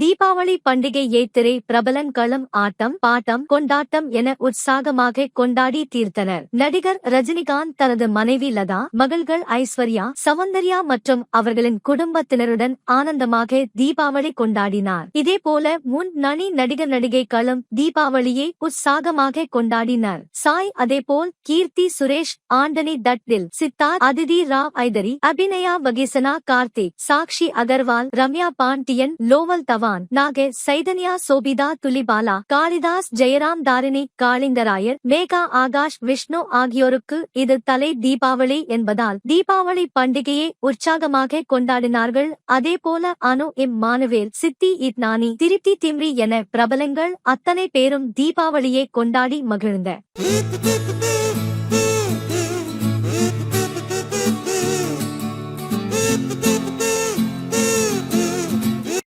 தீபாவளி பண்டிகை ஏத்திரை பிரபலன் களம் ஆட்டம் பாட்டம் கொண்டாட்டம் என உற்சாகமாக கொண்டாடி தீர்த்தனர். நடிகர் ரஜினிகாந்த் தனது மனைவி லதா மகள்கள் ஐஸ்வர்யா சௌந்தர்யா மற்றும் அவர்களின் குடும்பத்தினருடன் ஆனந்தமாக தீபாவளி கொண்டாடினார். இதேபோல முன் நனி நடிகர் நடிகைகளும் தீபாவளியை உற்சாகமாக கொண்டாடினர். சாய் அதேபோல் கீர்த்தி சுரேஷ் ஆண்டனி தட்டில் சித்தார் அதிதி ராவ் ஐதரி அபிநயா வகிசனா கார்த்திக் சாக்ஷி அகர்வால் ரம்யா பாண்டியன் லோவல் பகவான் நாகே சைதன்யா சோபிதா துலிபாலா காளிதாஸ் ஜெயராம் தாரிணி காளிந்தராயர் மேகா ஆகாஷ் விஷ்ணு ஆகியோருக்கு இது தலை தீபாவளி என்பதால் தீபாவளி பண்டிகையை உற்சாகமாக கொண்டாடினார்கள். அதேபோல அனு இம்மானுவேல் சித்தி இத்னானி திருப்தி திம்ரி என பிரபலங்கள் அத்தனை பேரும் தீபாவளியை கொண்டாடி மகிழ்ந்த.